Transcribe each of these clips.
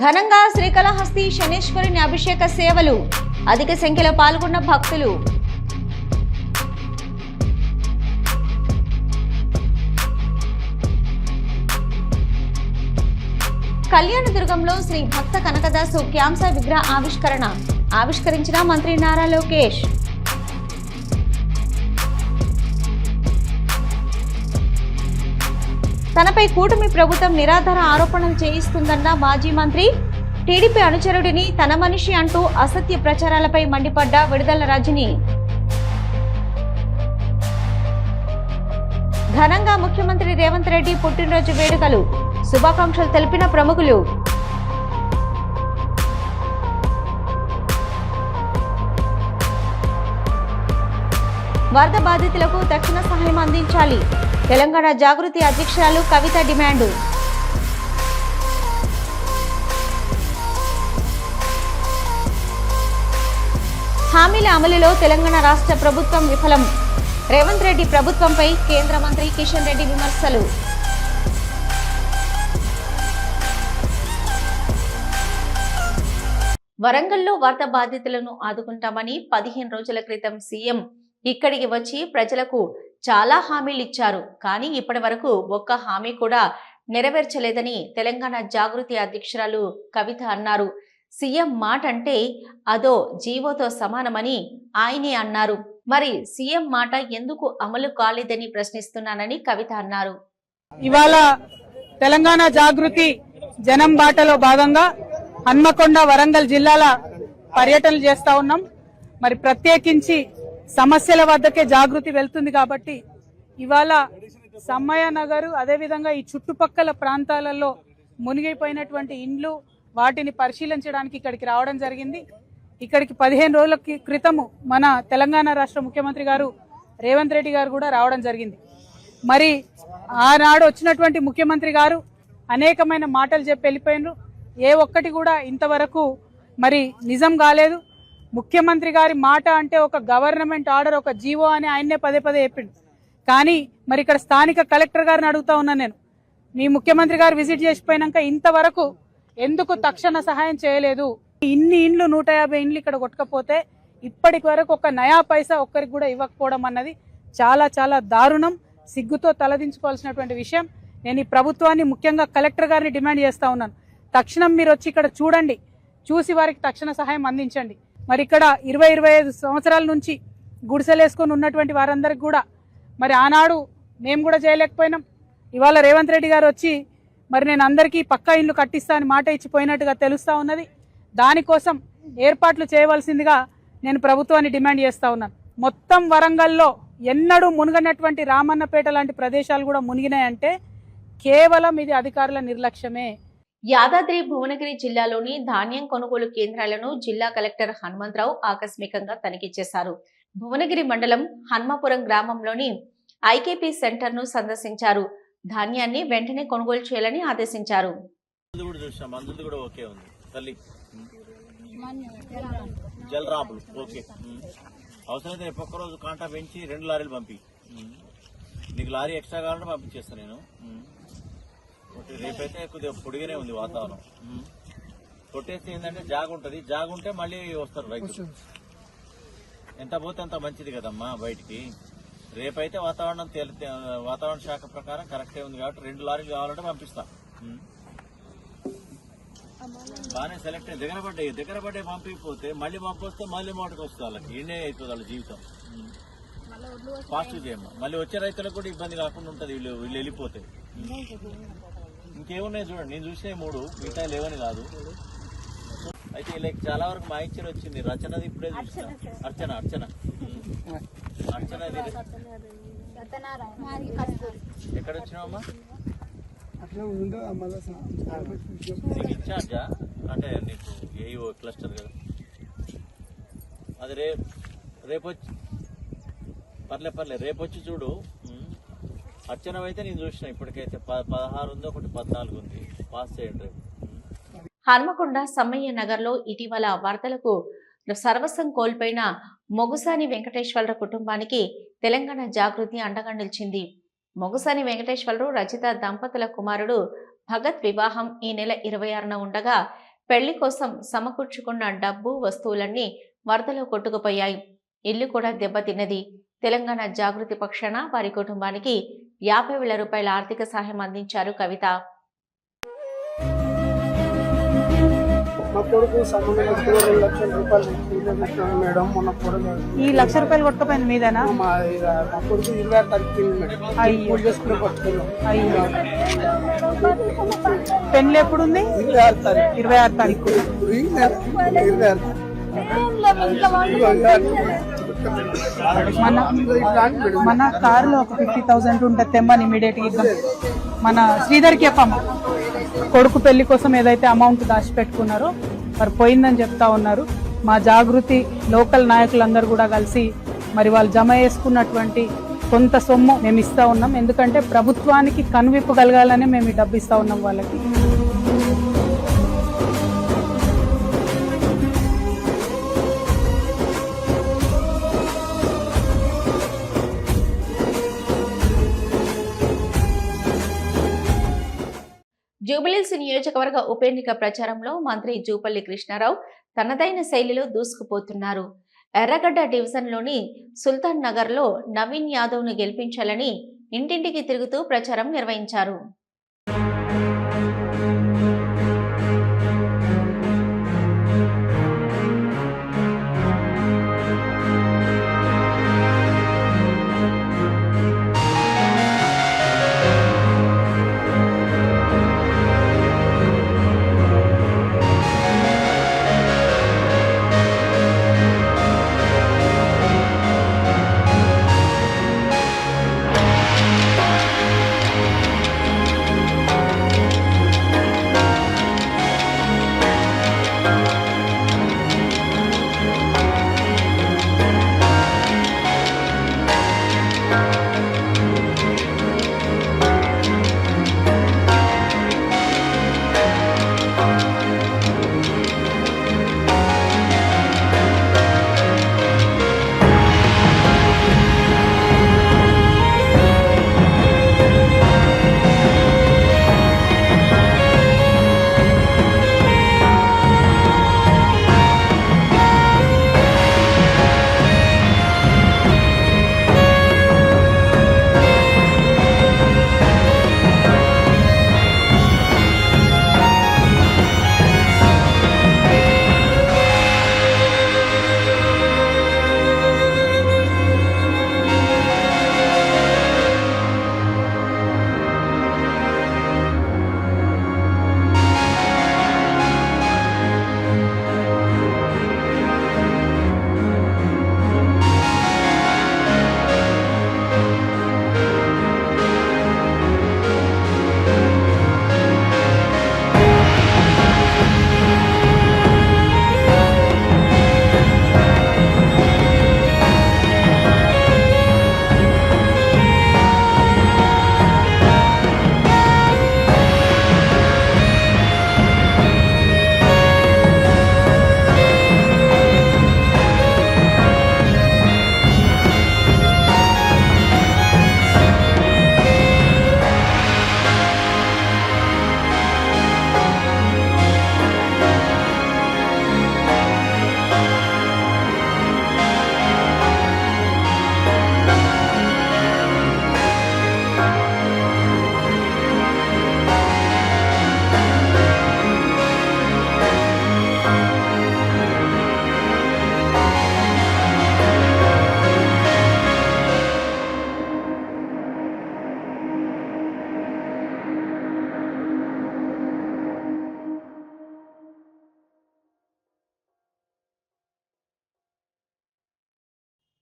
ఘనంగా శ్రీకాళహస్తి శనీశ్వరుని అభిషేక సేవలు అధిక సంఖ్యలో పాల్గొన్న భక్తులు. కళ్యాణదుర్గంలో శ్రీ భక్త కనకదాసు క్యాంస విగ్రహ ఆవిష్కరణ. ఆవిష్కరించిన మంత్రి నారా లోకేష్. తనపై కూటమి ప్రభుత్వం నిరాధార ఆరోపణలు చేయిస్తుందన్న మాజీ మంత్రి. టీడీపీ అనుచరుడిని తన మనిషి అంటూ అసత్య ప్రచారాలపై మండిపడ్డ విడుదల రజని. ఘనంగా ముఖ్యమంత్రి రేవంత్ రెడ్డి పుట్టినరోజు వేడుకలు. శుభాకాంక్షలు తెలిపిన ప్రముఖులు. వరద బాధితులకు తక్షణ సహాయం అందించాలి. తెలంగాణ జాగృతి అధ్యక్షురాలు కవిత డిమాండు. హామీల అమలులో తెలంగాణ రాష్ట్ర ప్రభుత్వం విఫలం. రేవంత్ రెడ్డి ప్రభుత్వంపై కేంద్ర మంత్రి కిషన్ రెడ్డి విమర్శలు. వరంగల్లో వరద బాధితులను ఆదుకుంటామని పదిహేను రోజుల క్రితం సీఎం ఇక్కడికి వచ్చి ప్రజలకు చాలా హామీలు ఇచ్చారు. కానీ ఇప్పటి వరకు ఒక్క హామీ కూడా నెరవేర్చలేదని తెలంగాణ జాగృతి అధ్యక్షురాలు కవిత అన్నారు. సీఎం మాట అంటే అదో జీవోతో సమానమని ఆయనే అన్నారు. మరి సీఎం మాట ఎందుకు అమలు కాలేదని ప్రశ్నిస్తున్నానని కవిత అన్నారు. ఇవాళ తెలంగాణ జాగృతి జనం బాటలో భాగంగా హన్మకొండ వరంగల్ జిల్లాల పర్యటనలు చేస్తా ఉన్నాం. మరి ప్రత్యేకించి సమస్యల వద్దకే జాగృతి వెళ్తుంది కాబట్టి ఇవాళ సమ్మయ్య నగర్ అదేవిధంగా ఈ చుట్టుపక్కల ప్రాంతాలలో మునిగిపోయినటువంటి ఇండ్లు వాటిని పరిశీలించడానికి ఇక్కడికి రావడం జరిగింది. ఇక్కడికి పదిహేను రోజుల క్రితము మన తెలంగాణ రాష్ట్ర ముఖ్యమంత్రి గారు రేవంత్ రెడ్డి గారు కూడా రావడం జరిగింది. మరి ఆనాడు వచ్చినటువంటి ముఖ్యమంత్రి గారు అనేకమైన మాటలు చెప్పి వెళ్ళిపోయినారు. ఏ ఒక్కటి కూడా ఇంతవరకు మరి నిజం కాలేదు. ముఖ్యమంత్రి గారి మాట అంటే ఒక గవర్నమెంట్ ఆర్డర్ ఒక జీవో అని ఆయన్నే పదే పదే చెప్పిండు. కానీ మరి ఇక్కడ స్థానిక కలెక్టర్ గారిని అడుగుతా ఉన్నాను నేను. మీ ముఖ్యమంత్రి గారు విజిట్ చేసిపోయినాక ఇంతవరకు ఎందుకు తక్షణ సహాయం చేయలేదు? ఇన్ని ఇండ్లు నూట యాభై ఇండ్లు ఇక్కడ కొట్టకపోతే ఇప్పటి వరకు ఒక నయా పైసా ఒక్కరికి కూడా ఇవ్వకపోవడం అన్నది చాలా చాలా దారుణం. సిగ్గుతో తలదించుకోవాల్సినటువంటి విషయం. నేను ఈ ప్రభుత్వాన్ని ముఖ్యంగా కలెక్టర్ గారిని డిమాండ్ చేస్తూ ఉన్నాను. తక్షణం మీరు వచ్చి ఇక్కడ చూడండి. చూసి వారికి తక్షణ సహాయం అందించండి. మరి ఇక్కడ ఇరవై ఇరవై ఐదు సంవత్సరాల నుంచి గుడిసెలేసుకొని ఉన్నటువంటి వారందరికి కూడా మరి ఆనాడు మేము కూడా చేయలేకపోయినాం. ఇవాళ రేవంత్ రెడ్డి గారు వచ్చి మరి నేను అందరికీ పక్కా ఇల్లు కట్టిస్తా అని మాట ఇచ్చిపోయినట్టుగా తెలుస్తూ ఉన్నది. దానికోసం ఏర్పాట్లు చేయవలసిందిగా నేను ప్రభుత్వాన్ని డిమాండ్ చేస్తూ ఉన్నాను. మొత్తం వరంగల్లో ఎన్నడూ మునిగినటువంటి రామన్నపేట లాంటి ప్రదేశాలు కూడా మునిగినాయంటే కేవలం ఇది అధికారుల నిర్లక్ష్యమే. యాదాద్రి భువనగిరి జిల్లాలోని ధాన్యం కొనుగోలు కేంద్రాలను జిల్లా కలెక్టర్ హనుమంతరావు ఆకస్మికంగా తనిఖీ చేశారు. భువనగిరి మండలం హన్మాపురం గ్రామంలోని ఐకేపీ సెంటర్ను సందర్శించారు. ధాన్యాన్ని వెంటనే కొనుగోలు చేయాలని ఆదేశించారు. అవసరమైతే ఒక్క రోజు కాంటా పెంచి రెండు లారీలు పంపి. నీకు లారీ ఎక్స్ట్రా కావాలంటే పంపించేస్తాను నేను. రేపైతే కొద్దిగా పొడిగానే ఉంది వాతావరణం. కొట్టేస్తే ఏంటంటే జాగ్ ఉంటుంది జాగ్ ఉంటే మళ్ళీ వస్తారు రైతులు. ఎంత పోతే అంత మంచిది కదమ్మా బయటికి. రేపైతే వాతావరణం తేలి వాతావరణ శాఖ ప్రకారం కరెక్టే ఉంది కాబట్టి రెండు లారీలు కావాలంటే పంపిస్తా. బాగానే సెలెక్ట్ అయ్యి దగ్గర పడ్డాయి. దగ్గర పడ్డాయి పంపిపోతే మళ్ళీ పంపిస్తే మళ్ళీ మోటకు వస్తుంది వాళ్ళకి. ఈయనే అవుతుంది వాళ్ళ జీవితం. పాజిటివ్ చేయమ్మా మళ్ళీ వచ్చే రైతులకు కూడా ఇబ్బంది కాకుండా ఉంటుంది వీళ్ళు. వీళ్ళు వెళ్ళిపోతే. ఇంకేమున్నాయి చూడండి. నేను చూసే మూడు. మిగతా లేవని కాదు. అయితే వీళ్ళకి చాలా వరకు మా ఇచ్చారు వచ్చింది. రచనది ఇప్పుడే చూసిన. అర్చన అర్చన. అర్చన. ఎక్కడ వచ్చినావమ్మా? నీకు ఇన్ఛార్జా? అంటే నీకు ఏఈఓ క్లస్టర్ కదా. అది రే రేపు వచ్చి పర్లే పర్లే. రేపు వచ్చి చూడు. అర్చన అయితే నేను చూసిన ఇప్పటికైతే పదహారు ఉంది ఒకటి పద్నాలుగు ఉంది పాస్ చేయండి రేపు. హన్మకొండ సమ్మయ్య నగర్లో ఇటీవల వరదలకు సర్వస్వం కోల్పోయిన మొగుసాని వెంకటేశ్వరరావు కుటుంబానికి తెలంగాణ జాగృతి అండగా నిలిచింది. మొగుసాని వెంకటేశ్వరరావు రచిత దంపతుల కుమారుడు భగత్ వివాహం ఈ నెల ఇరవై ఆరున ఉండగా పెళ్ళి కోసం సమకూర్చుకున్న డబ్బు వస్తువులన్నీ వరదలో కొట్టుకుపోయాయి. ఇల్లు కూడా దెబ్బతిన్నది. తెలంగాణ జాగృతి పక్షాన వారి కుటుంబానికి యాభై వేల రూపాయల ఆర్థిక సహాయం అందించారు కవిత. ఈ లక్ష రూపాయలు కొట్టుకుపోయింది మీదేనా? పెళ్ళి ఎప్పుడుంది? ఇరవై ఆరు తారీఖు. ఇరవై ఆరు తారీఖు. మన మన కారులో ఒక ఫిఫ్టీ థౌసండ్ ఉంటుంది తెమ్మని ఇమీడియట్ ఇద్దాం. మన శ్రీధర్కి చెప్పమ్మ కొడుకు పెళ్ళి కోసం ఏదైతే అమౌంట్ దాచిపెట్టుకున్నారో మరి పోయిందని చెప్తా ఉన్నారు. మా జాగృతి లోకల్ నాయకులందరూ కూడా కలిసి మరి వాళ్ళు జమ చేసుకున్నటువంటి కొంత సొమ్ము మేము ఇస్తా ఉన్నాం. ఎందుకంటే ప్రభుత్వానికి కనువిప్పు కలగాలనే మేము ఈ డబ్బు ఇస్తా ఉన్నాం వాళ్ళకి. జూబిలీస్ నియోజకవర్గ ఉప ఎన్నిక ప్రచారంలో మంత్రి జూపల్లి కృష్ణారావు తనదైన శైలిలో దూసుకుపోతున్నారు. ఎర్రగడ్డ డివిజన్లోని సుల్తాన్ నగర్లో నవీన్ యాదవ్ను గెలిపించాలని ఇంటింటికి తిరుగుతూ ప్రచారం నిర్వహించారు.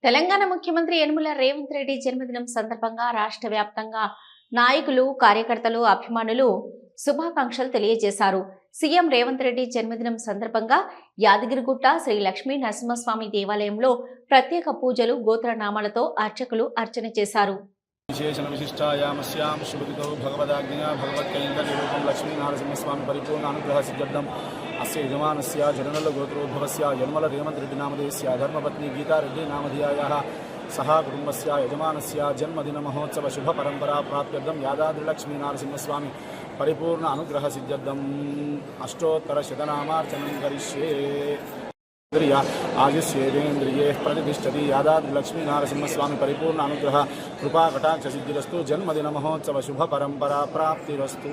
తెలంగాణ ముఖ్యమంత్రి యనుమల రేవంత్ రెడ్డి జన్మదినం సందర్భంగా రాష్ట్ర వ్యాప్తంగా నాయకులు కార్యకర్తలు అభిమానులు శుభాకాంక్షలు తెలియజేశారు. సీఎం రేవంత్ రెడ్డి జన్మదినం సందర్భంగా యాదగిరిగుట్ట శ్రీ లక్ష్మీ నరసింహస్వామి దేవాలయంలో ప్రత్యేక పూజలు గోత్రనామాలతో అర్చకులు అర్చన చేశారు. విశేషణ విశిష్టాయామస్యాం శుభవితో భగవదాజ్ఞయా భగవత్కైంకర్యరూపం లక్ష్మీనారసింహస్వామి పరిపూర్ణానుగ్రహ సిద్ధం అస్య యజమానస్య జననల గోత్రోద్భవస్య యన్మల రేవంత్ రెడ్డి నామధేయస్య ధర్మపత్ని గీతారెడ్డి నామధేయాయాः. సహా కుటుంబస్య యజమానస్య జన్మదిన మహోత్సవ శుభ పరంపరా ప్రాప్త్యర్థం యాదాద్రి లక్ష్మీనారసింహస్వామి పరిపూర్ణ అనుగ్రహ సిద్ధం అష్టోత్తర శతనామార్చనం కరిష్యే. ఇంద్రియ ఆయుష్యేంద్రియే ప్రతిష్టతి యాదాద్రి లక్ష్మీనారసింహస్వామి పరిపూర్ణ అనుగ్రహ కృపా కటాక్ష సిద్ధిరస్తు జన్మదిన మహోత్సవ శుభ పరంపరా ప్రాప్తిరస్తు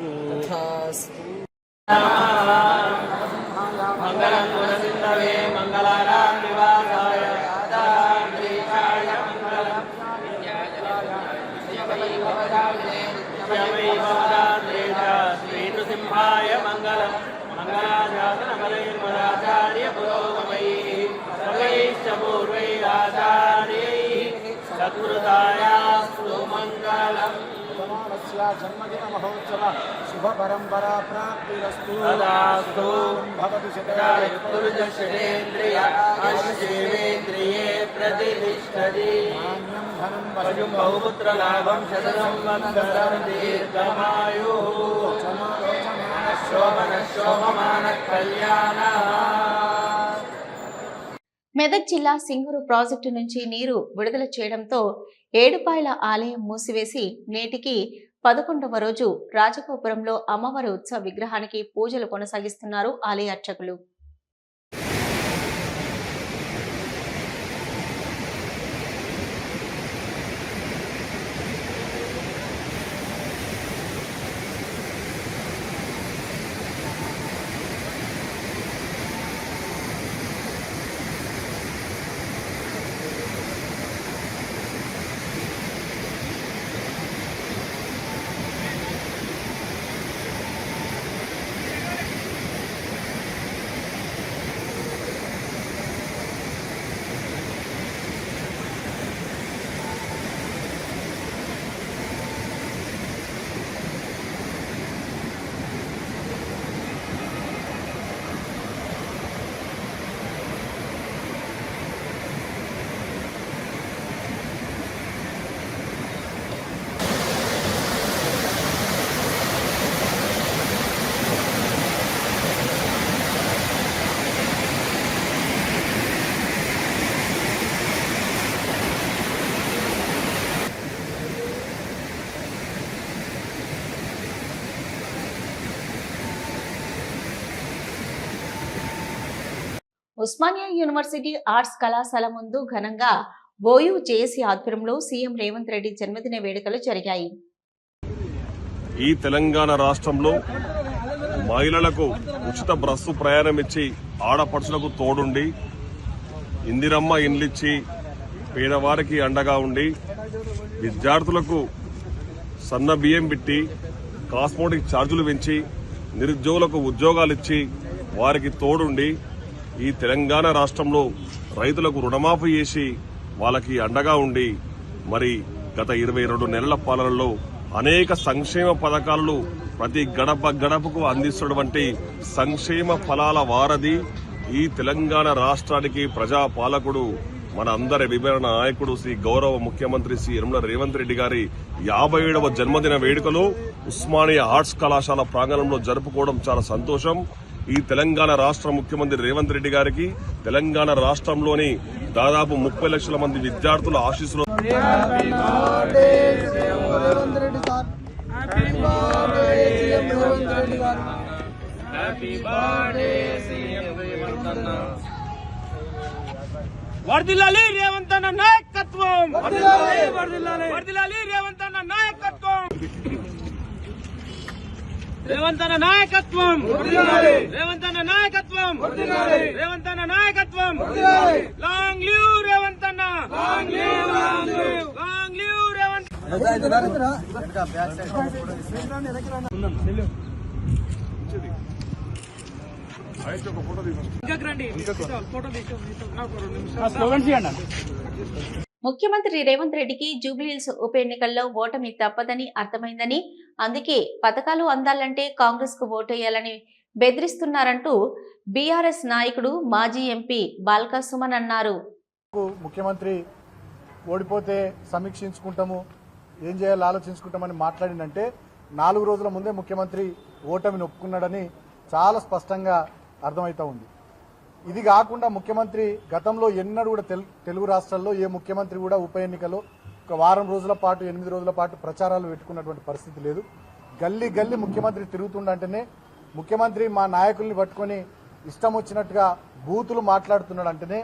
శ్రీనృసింహాయ మంగళం పురోగమైः సర్వైశ్చ పూర్వైరాచార్యైः సత్కృతాయాస్తు మంగళం జన్మదిన మహోత్సవ శుభ పరంపరా ప్రాప్తిరస్తు తదాస్తు భవతి పురుషేంద్రియ అశ్చేంద్రియే ప్రతిష్టతి శతమాన్యం ధనం పశుం బహుపుత్రలాభం శతసంవత్సరం దీర్ఘమాయు శోభన శోభమాన కళ్యాణ మెదక్ జిల్లా సింగూరు ప్రాజెక్టు నుంచి నీరు విడుదల చేయడంతో ఏడుపాయల ఆలయం మూసివేసి నేటికి పదకొండవ రోజు రాజగోపురంలో అమ్మవారి ఉత్సవ విగ్రహానికి పూజలు కొనసాగిస్తున్నారు ఆలయ అర్చకులు. ఉస్మానియా యూనివర్సిటీ ఆర్ట్స్ కళాశాల ముందు ఘనంగా ఓయూ జేఏసీ ఆధ్వర్యంలో సీఎం రేవంత్ రెడ్డి జన్మదిన వేడుకలు జరిగాయి. ఈ తెలంగాణ రాష్ట్రంలో మహిళలకు ఉచిత బస్సు ప్రయాణం ఇచ్చి ఆడపడుచులకు తోడుండి ఇందిరమ్మ ఇండ్లిచ్చి పేదవారికి అండగా ఉండి విద్యార్థులకు సన్న బియ్యం పెట్టి కాస్మోటిక్ ఛార్జీలు పెంచి నిరుద్యోగులకు ఉద్యోగాలు ఇచ్చి వారికి తోడుండి ఈ తెలంగాణ రాష్ట్రంలో రైతులకు రుణమాఫీ చేసి వాళ్ళకి అండగా ఉండి మరి గత ఇరవై రెండు నెలల పాలనలో అనేక సంక్షేమ పథకాలను ప్రతి గడప గడపకు అందిస్తున్నటువంటి సంక్షేమ ఫలాల వారధి ఈ తెలంగాణ రాష్ట్రానికి ప్రజా పాలకుడు మన అందరి విభజన నాయకుడు శ్రీ గౌరవ ముఖ్యమంత్రి శ్రీ యనమల రేవంత్ రెడ్డి గారి యాభై ఏడవ జన్మదిన వేడుకలు ఉస్మానియా ఆర్ట్స్ కళాశాల ప్రాంగణంలో జరుపుకోవడం చాలా సంతోషం. ఈ తెలంగాణ రాష్ట్ర ముఖ్యమంత్రి రేవంత్ రెడ్డి గారికి తెలంగాణ రాష్ట్రంలోని దాదాపు ముప్పై లక్షల మంది విద్యార్థుల ఆశీస్సులు. వర్దిల్లాలి రేవంత్ అన్న నాయకత్వం. వర్దిల్లాలి రేవంత్ అన్న నాయకత్వం. రేవంతన నాయకత్వం! రేవంతన నాయకత్వం! రేవంతన నాయకత్వం! Long live Revanth long Revanth. ముఖ్యమంత్రి రేవంత్ రెడ్డికి జూబ్లీహిల్స్ ఉప ఎన్నికల్లో ఓటమి తప్పదని అర్థమైందని అందుకే పథకాలు అందాలంటే కాంగ్రెస్కు ఓటేయాలని బెదిరిస్తున్నారంటూ బీఆర్ఎస్ నాయకుడు మాజీ ఎంపీ బాల్కా సుమన్ అన్నారు. ముఖ్యమంత్రి ఓడిపోతే సమీక్షించుకుంటాము ఏం చేయాలో ఆలోచించుకుంటామని మాట్లాడిందంటే నాలుగు రోజుల ముందే ముఖ్యమంత్రి ఓటమిని ఒప్పుకున్నాడని చాలా స్పష్టంగా అర్థమవుతా ఉంది. ఇది కాకుండా ముఖ్యమంత్రి గతంలో ఎన్నడూ కూడా తెలు- తెలుగు రాష్ట్రాల్లో ఏ ముఖ్యమంత్రి కూడా ఉప ఎన్నికలో ఒక వారం రోజుల పాటు ఎనిమిది రోజుల పాటు ప్రచారాలు పెట్టుకున్నటువంటి పరిస్థితి లేదు. గల్లీ గల్లీ ముఖ్యమంత్రి తిరుగుతుండంటేనే ముఖ్యమంత్రి మా నాయకుల్ని పట్టుకొని ఇష్టం వచ్చినట్టుగా బూతులు మాట్లాడుతున్నాడంటేనే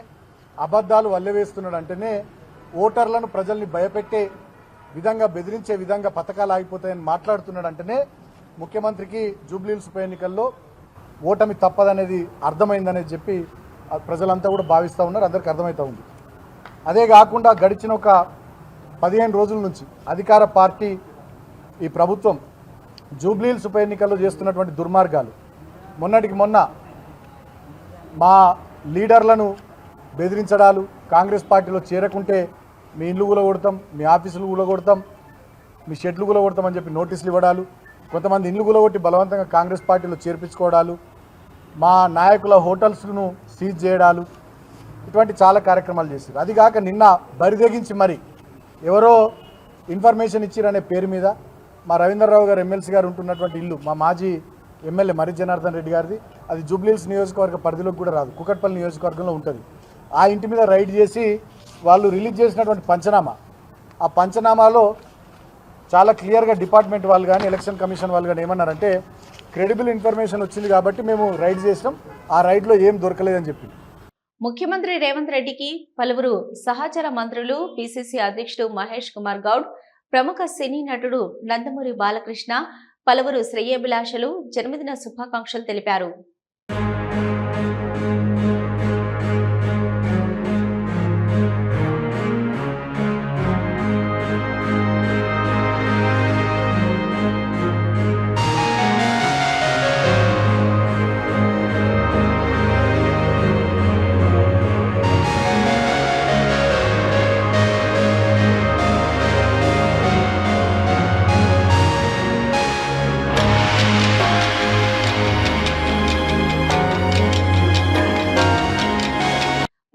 అబద్ధాలు వల్లవేస్తున్నాడంటేనే ఓటర్లను ప్రజల్ని భయపెట్టే విధంగా బెదిరించే విధంగా పథకాలు ఆగిపోతాయని మాట్లాడుతున్నాడంటేనే ముఖ్యమంత్రికి జూబ్లీహిల్స్ ఉప ఎన్నికల్లో ఓటమి తప్పదనేది అర్థమైందనేది చెప్పి ప్రజలంతా కూడా భావిస్తూ ఉన్నారు. అందరికి అర్థమవుతూ ఉంది. అదే కాకుండా గడిచిన ఒక పదిహేను రోజుల నుంచి అధికార పార్టీ ఈ ప్రభుత్వం జూబ్లీల్స్ ఉప ఎన్నికల్లో చేస్తున్నటువంటి దుర్మార్గాలు. మొన్నటికి మొన్న మా లీడర్లను బెదిరించడాలు కాంగ్రెస్ పార్టీలో చేరకుంటే మీ ఇల్లు కూలగొడతాం మీ ఆఫీసులు కూలగొడతాం మీ షెడ్లు కూలగొడతామని చెప్పి నోటీసులు ఇవ్వడాలు కొంతమంది ఇండ్లు కూలగొట్టి బలవంతంగా కాంగ్రెస్ పార్టీలో చేర్పించుకోవడాలు మా నాయకుల హోటల్స్ను సీజ్ చేయడాలు ఇటువంటి చాలా కార్యక్రమాలు చేశారు. అది కాక నిన్న బరిదెగించి మరి ఎవరో ఇన్ఫర్మేషన్ ఇచ్చిరనే పేరు మీద మా రవీంద్రరావు గారు ఎమ్మెల్సీ గారు ఉంటున్నటువంటి ఇల్లు మా మాజీ ఎమ్మెల్యే మరి జనార్దన్ రెడ్డి గారిది. అది జూబ్లీహిల్స్ నియోజకవర్గ పరిధిలోకి కూడా రాదు కుకట్పల్లి నియోజకవర్గంలో ఉంటుంది. ఆ ఇంటి మీద రైడ్ చేసి వాళ్ళు రిలీజ్ చేసినటువంటి పంచనామా. ఆ పంచనామాలో చాలా క్లియర్గా డిపార్ట్మెంట్ వాళ్ళు కానీ ఎలక్షన్ కమిషన్ వాళ్ళు కానీ ఏమన్నారంటే క్రెడిబుల్ ఇన్ఫర్మేషన్ వచ్చింది కాబట్టి మేము రైడ్ చేసినాం ఆ రైడ్లో ఏం దొరకలేదని చెప్పి. ముఖ్యమంత్రి రేవంత్ రెడ్డికి పలువురు సహచర మంత్రులు పిసిసి అధ్యక్షుడు మహేష్ కుమార్ గౌడ్ ప్రముఖ సినీ నటుడు నందమూరి బాలకృష్ణ పలువురు శ్రేయాభిలాషలు జన్మదిన శుభాకాంక్షలు తెలిపారు.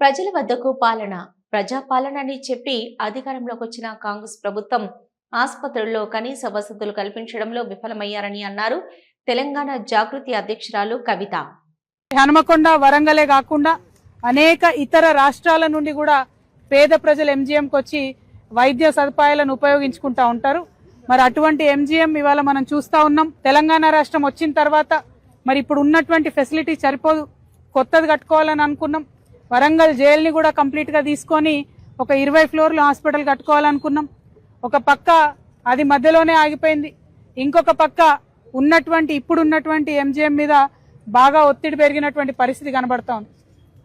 ప్రజల వద్దకు పాలన ప్రజాపాలన అని చెప్పి అధికారంలోకి వచ్చిన కాంగ్రెస్ ప్రభుత్వం ఆసుపత్రుల్లో కనీస వసతులు కల్పించడంలో విఫలమయ్యారని అన్నారు తెలంగాణ జాగృతి అధ్యక్షురాలు కవిత. హనుమకొండ వరంగలే కాకుండా అనేక ఇతర రాష్ట్రాల నుండి కూడా పేద ప్రజలు ఎంజీఎంకి వచ్చి వైద్య సదుపాయాలను ఉపయోగించుకుంటా ఉంటారు. మరి అటువంటి ఎంజీఎం ఇవాళ మనం చూస్తూ ఉన్నాం. తెలంగాణ రాష్ట్రం వచ్చిన తర్వాత మరి ఇప్పుడు ఉన్నటువంటి ఫెసిలిటీ సరిపోదు. కొత్తది కట్టుకోవాలని అనుకున్నాం. వరంగల్ జైల్ని కూడా కంప్లీట్గా తీసుకొని ఒక ఇరవై ఫ్లోర్లు హాస్పిటల్ కట్టుకోవాలనుకున్నాం. ఒక పక్క అది మధ్యలోనే ఆగిపోయింది. ఇంకొక పక్క ఉన్నటువంటి ఇప్పుడు ఉన్నటువంటి మీద బాగా ఒత్తిడి పెరిగినటువంటి పరిస్థితి కనబడతా ఉంది.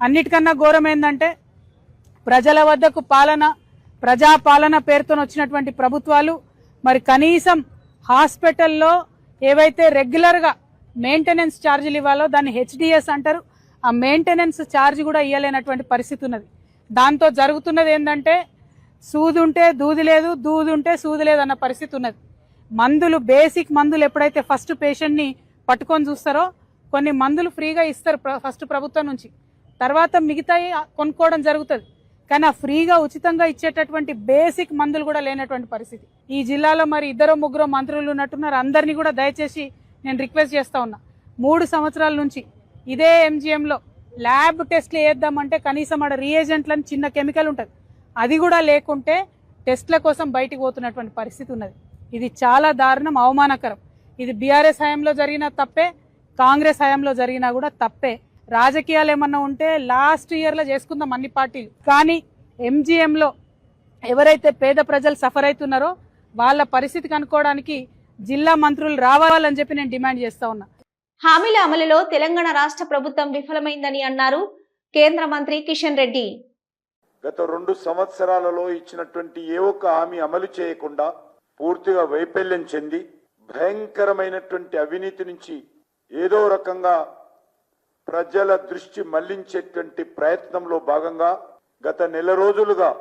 అన్నిటికన్నా ఘోరం ఏంటంటే ప్రజల వద్దకు పాలన ప్రజా పాలన పేరుతో వచ్చినటువంటి ప్రభుత్వాలు మరి కనీసం హాస్పిటల్లో ఏవైతే రెగ్యులర్గా మెయింటెనెన్స్ ఛార్జీలు ఇవ్వాలో దాన్ని హెచ్డిఎస్ అంటారు. ఆ మెయింటెనెన్స్ ఛార్జ్ కూడా ఇవ్వలేనటువంటి పరిస్థితి ఉన్నది. దాంతో జరుగుతున్నది ఏంటంటే సూదుంటే దూది లేదు దూదుంటే సూది లేదు అన్న పరిస్థితి ఉన్నది. మందులు బేసిక్ మందులు ఎప్పుడైతే ఫస్ట్ పేషెంట్ని పట్టుకొని చూస్తారో కొన్ని మందులు ఫ్రీగా ఇస్తారు ప్ర- ఫస్ట్ ప్రభుత్వం నుంచి. తర్వాత మిగతాయి కొనుక్కోవడం జరుగుతుంది. కానీ ఆ ఫ్రీగా ఉచితంగా ఇచ్చేటటువంటి బేసిక్ మందులు కూడా లేనటువంటి పరిస్థితి. ఈ జిల్లాలో మరి ఇద్దరు ముగ్గురు మంత్రులు ఉన్నట్టున్నారు. అందరినీ కూడా దయచేసి నేను రిక్వెస్ట్ చేస్తా ఉన్నా. మూడు సంవత్సరాల నుంచి ఇదే ఎంజిఎంలో ల్యాబ్ టెస్ట్లు వేద్దామంటే కనీసం ఆడ రియేజెంట్లని చిన్న కెమికల్ ఉంటుంది. అది కూడా లేకుంటే టెస్ట్ల కోసం బయటికి పోతున్నటువంటి పరిస్థితి ఉన్నది. ఇది చాలా దారుణం అవమానకరం. ఇది బీఆర్ఎస్ హయాంలో జరిగిన తప్పే కాంగ్రెస్ హయాంలో జరిగినా కూడా తప్పే. రాజకీయాలు ఏమన్నా ఉంటే లాస్ట్ ఇయర్లో చేసుకుందాం అన్ని పార్టీలు. కానీ ఎంజిఎంలో ఎవరైతే పేద ప్రజలు సఫర్ అవుతున్నారో వాళ్ళ పరిస్థితి కనుక్కోవడానికి జిల్లా మంత్రులు రావాలని చెప్పి నేను డిమాండ్ చేస్తా ఉన్నా. హామీల అమలులో తెలంగాణ రాష్ట్ర ప్రభుత్వం విఫలమైందని అన్నారు కేంద్ర మంత్రి కిషన్ రెడ్డి. గత రెండు సంవత్సరాలలో ఇచ్చినటువంటి ఏ ఒక్క హామీ అమలు చేయకుండా పూర్తిగా వైఫల్యం చెంది భయంకరమైనటువంటి అవినీతి నుంచి ఏదో రకంగా ప్రజల దృష్టి మళ్ళించేటువంటి ప్రయత్నంలో భాగంగా గత నెల రోజులుగా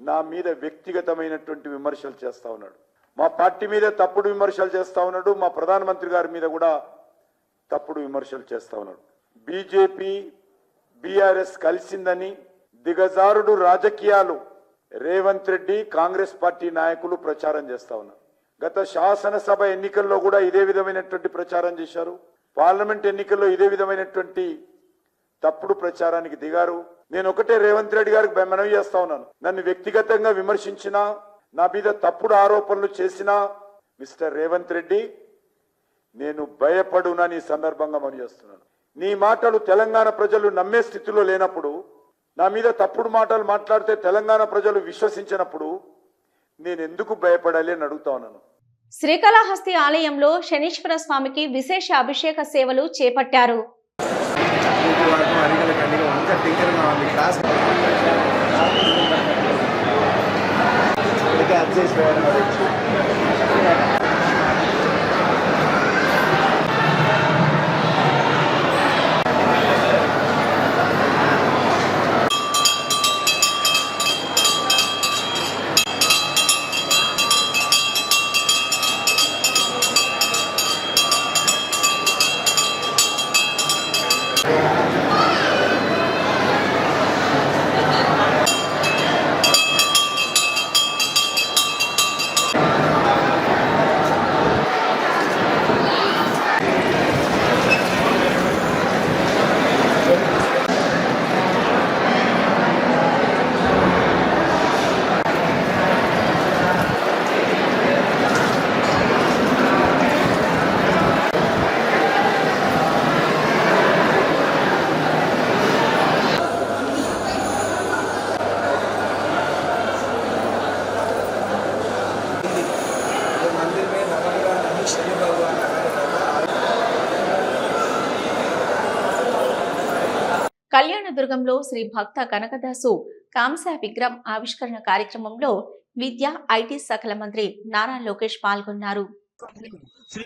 నా మీద వ్యక్తిగతమైనటువంటి విమర్శలు చేస్తా ఉన్నాడు. మా పార్టీ మీద తప్పుడు విమర్శలు చేస్తా ఉన్నాడు. మా ప్రధానమంత్రి గారి మీద కూడా తప్పుడు విమర్శలు చేస్తా ఉన్నాడు. బీజేపీ బీఆర్ఎస్ కలిసిందని దిగజారుడు రాజకీయాలు రేవంత్ రెడ్డి కాంగ్రెస్ పార్టీ నాయకులు ప్రచారం చేస్తా ఉన్నారు. గత శాసనసభ ఎన్నికల్లో కూడా ఇదే విధమైనటువంటి ప్రచారం చేశారు. పార్లమెంట్ ఎన్నికల్లో ఇదే విధమైనటువంటి తప్పుడు ప్రచారానికి దిగారు. నేను ఒకటే రేవంత్ రెడ్డి గారికి మనవి చేస్తా ఉన్నాను. నన్ను వ్యక్తిగతంగా విమర్శించినా నా మీద తప్పుడు ఆరోపణలు చేసినా మిస్టర్ రేవంత్ రెడ్డి నేను భయపడునని సందర్భంగా మనం చేస్తున్నాను. నీ మాటలు తెలంగాణ ప్రజలు నమ్మే స్థితిలో లేనప్పుడు నా మీద తప్పుడు మాటలు మాట్లాడితే తెలంగాణ ప్రజలు విశ్వసించినప్పుడు నేను ఎందుకు భయపడాలి అని అడుగుతా ఉన్నాను. శ్రీకాళహస్తి ఆలయంలో శనీశ్వర స్వామికి విశేష అభిషేక సేవలు చేపట్టారు. కళ్యాణదుర్గంలో శ్రీ భక్త కనకదాసు కాంస విగ్రహం ఆవిష్కరణ కార్యక్రమంలో విద్య ఐటీ శాఖల మంత్రి నారా లోకేష్ పాల్గొన్నారు. శ్రీ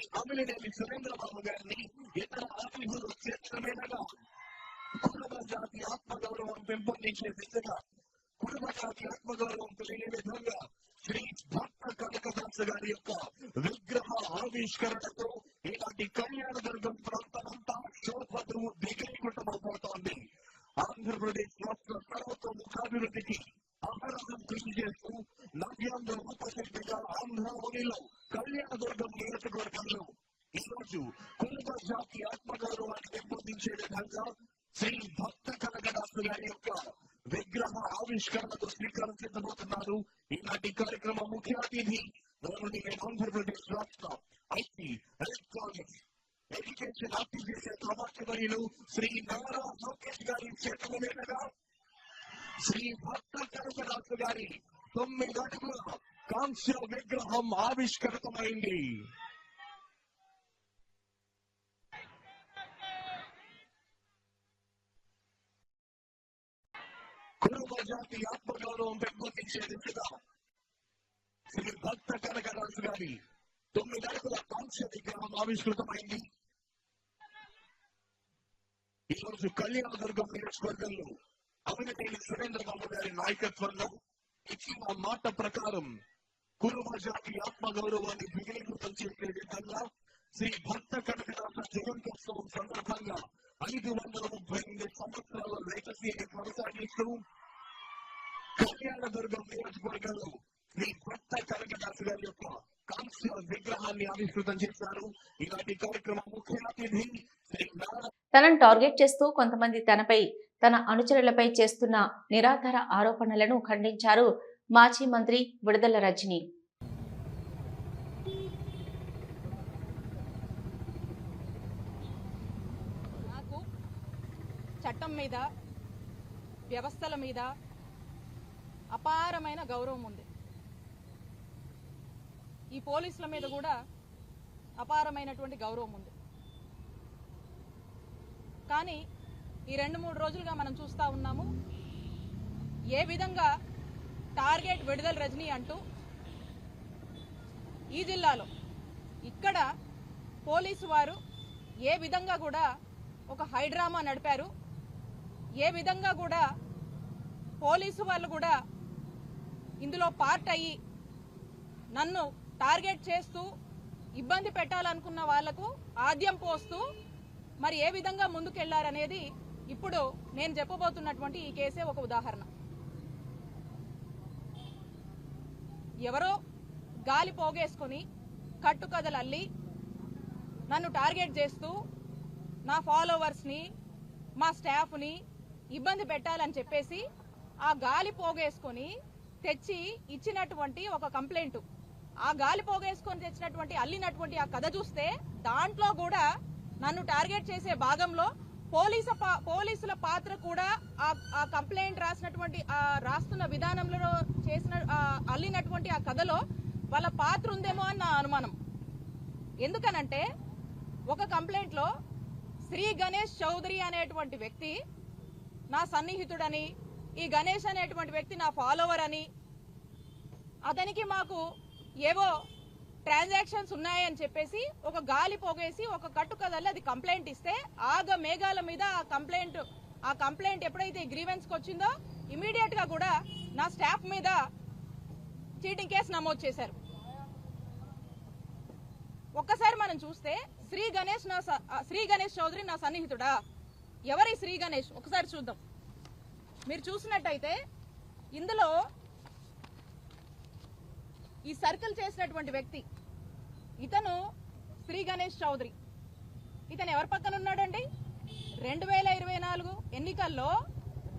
గారి యొక్క విగ్రహ ఆవిష్కరణతో ఇలాంటి కళ్యాణ దుర్గం ఆంధ్రప్రదేశ్ రాష్ట్ర సర్వతోముఖాభివృద్ధికి ఆహారం కృషి చేస్తూ నవ్యాంధ్ర ఉపశక్తిగా ఆంధ్రమునిలో కళ్యాణదుర్గం నియోజకవర్గంలో ఈరోజు కుటుంబ జాతి ఆత్మగౌరవాన్ని పెంపొందించే విధంగా శ్రీ భక్త కనకదాసు గారి యొక్క విగ్రహ ఆవిష్కరణకు శ్రీకారం చెందబోతున్నారు ఈనాటి కార్యక్రమ ముఖ్య అతిథి ఆంధ్రప్రదేశ్ రాష్ట్ర ఐటీ ఎలక్ట్రానిక్స్ ఎడ్యుకేషన్ ఆర్టీ చేసే ప్రవాసవర్యులు శ్రీ నారా లోకేష్ గారి చేతుల మీదుగా శ్రీ భక్త కనకదాసు గారి తొమ్మిది అడుగుల కాంస్య విగ్రహం ఆవిష్కృతమైంది కుటుంబ జాతి ఆత్మగౌరవం పెంపొందించే దిశగా శ్రీ భక్త కనకదాసు గారి తొమ్మిది అడుగుల కాంస్య విగ్రహం ఆవిష్కృతమైంది. ఈరోజు రోజు కళ్యాణదుర్గం నియోజకవర్గంలో అవినటేని సురేంద్రబాబు గారి నాయకత్వంలో ఇచ్చిన మాట ప్రకారం కురుమ జాతి ఆత్మగౌరవాన్ని విలీకృతం చేసే విధంగా శ్రీ భక్త కనకదాస జయంతోత్సవం సందర్భంగా ఐదు వందల ముప్పై ఎనిమిది సంవత్సరాల లేఖసీని కొనసాగిస్తూ కళ్యాణదుర్గం నియోజకవర్గంలో శ్రీ భక్త కనకదాస గారి యొక్క కాంస్య విగ్రహాన్ని ఆవిష్కృతం చేశారు. ఇలాంటి కార్యక్రమం ముఖ్య అతిథి శ్రీ తనను టార్గెట్ చేస్తూ కొంతమంది తనపై తన అనుచరులపై చేస్తున్న నిరాధార ఆరోపణలను ఖండించారు మాజీ మంత్రి విడుదల రజని. నాకు చట్టం మీద వ్యవస్థల మీద అపారమైన గౌరవం ఉంది. ఈ పోలీసుల మీద కూడా అపారమైనటువంటి గౌరవం ఉంది. కానీ ఈ రెండు మూడు రోజులుగా మనం చూస్తూ ఉన్నాము ఏ విధంగా టార్గెట్ విడుదల రజనీ అంటూ ఈ జిల్లాలో ఇక్కడ పోలీసు వారు ఏ విధంగా కూడా ఒక హైడ్రామా నడిపారు ఏ విధంగా కూడా పోలీసు వాళ్ళు కూడా ఇందులో పార్ట్ అయ్యి నన్ను టార్గెట్ చేస్తూ ఇబ్బంది పెట్టాలనుకున్న వాళ్ళకు ఆద్యం పోస్తూ మరి ఏ విధంగా ముందుకెళ్ళారనేది ఇప్పుడు నేను చెప్పబోతున్నటువంటి ఈ కేసే ఒక ఉదాహరణ. ఎవరో గాలి పోగేసుకొని కట్టుకథలు అల్లి నన్ను టార్గెట్ చేస్తూ నా ఫాలోవర్స్ని మా స్టాఫ్ని ఇబ్బంది పెట్టాలని చెప్పేసి ఆ గాలి పోగేసుకొని తెచ్చి ఇచ్చినటువంటి ఒక కంప్లైంట్. ఆ గాలి పోగేసుకొని తెచ్చినటువంటి అల్లినటువంటి ఆ కథ చూస్తే దాంట్లో కూడా నన్ను టార్గెట్ చేసే భాగంలో పోలీసు పా- పోలీసుల పాత్ర కూడా ఆ కంప్లైంట్ రాసినటువంటి ఆ రాస్తున్న విధానంలో చేసిన అల్లినటువంటి ఆ కథలో వాళ్ళ పాత్ర ఉందేమో అని నా అనుమానం. ఎందుకనంటే ఒక కంప్లైంట్లో శ్రీ గణేష్ చౌదరి అనేటువంటి వ్యక్తి నా సన్నిహితుడని ఈ గణేష్ అనేటువంటి వ్యక్తి నా ఫాలోవర్ అని అతనికి మాకు ఏవో ట్రాన్సాక్షన్స్ ఉన్నాయని చెప్పేసి ఒక గాలి పోగేసి ఒక కట్టు కదల్లి అది కంప్లైంట్ ఇస్తే ఆగ మేఘాల మీద ఆ కంప్లైంట్ ఆ కంప్లైంట్ ఎప్పుడైతే గ్రీవెన్స్ వచ్చిందో ఇమీడియట్గా కూడా నా స్టాఫ్ మీద చీటింగ్ కేసు నమోదు చేశారు. ఒక్కసారి మనం చూస్తే శ్రీ గణేష్ నా స- శ్రీ గణేష్ చౌదరి నా సన్నిహితుడా? ఎవరి శ్రీ గణేష్? ఒకసారి చూద్దాం. మీరు చూసినట్టయితే ఇందులో ఈ సర్కిల్ చేసినటువంటి వ్యక్తి ఇతను శ్రీ గణేష్ చౌదరి. ఇతను ఎవరి పక్కన ఉన్నాడండి? రెండు వేల ఇరవై నాలుగు ఎన్నికల్లో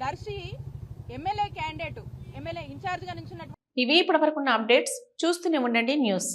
దర్శి ఎమ్మెల్యే క్యాండిడేట్ ఎమ్మెల్యే ఇన్ఛార్జ్గా ఇవి ఇప్పటి ఇప్పటివరకున్న అప్డేట్స్ చూస్తూనే ఉండండి న్యూస్.